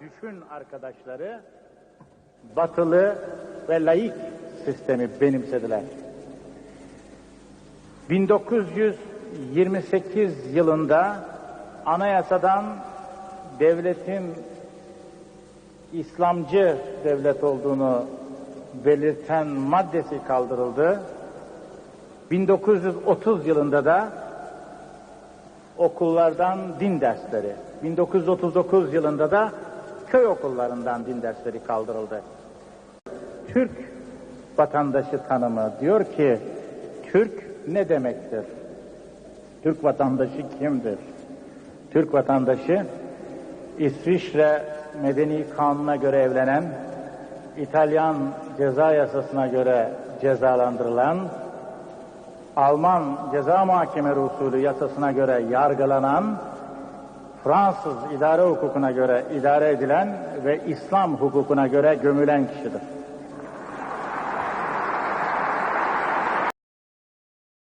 Düşün arkadaşları batılı ve laik sistemi benimsediler. 1928 yılında anayasadan devletin İslamcı devlet olduğunu belirten maddesi kaldırıldı. 1930 yılında da okullardan din dersleri, 1939 yılında da köy okullarından din dersleri kaldırıldı. Türk vatandaşı tanımı diyor ki Türk ne demektir? Türk vatandaşı kimdir? Türk vatandaşı İsviçre Medeni Kanunu'na göre evlenen, İtalyan ceza yasasına göre cezalandırılan, Alman ceza mahkemeleri usulü yasasına göre yargılanan, Fransız idare hukukuna göre idare edilen ve İslam hukukuna göre gömülen kişidir.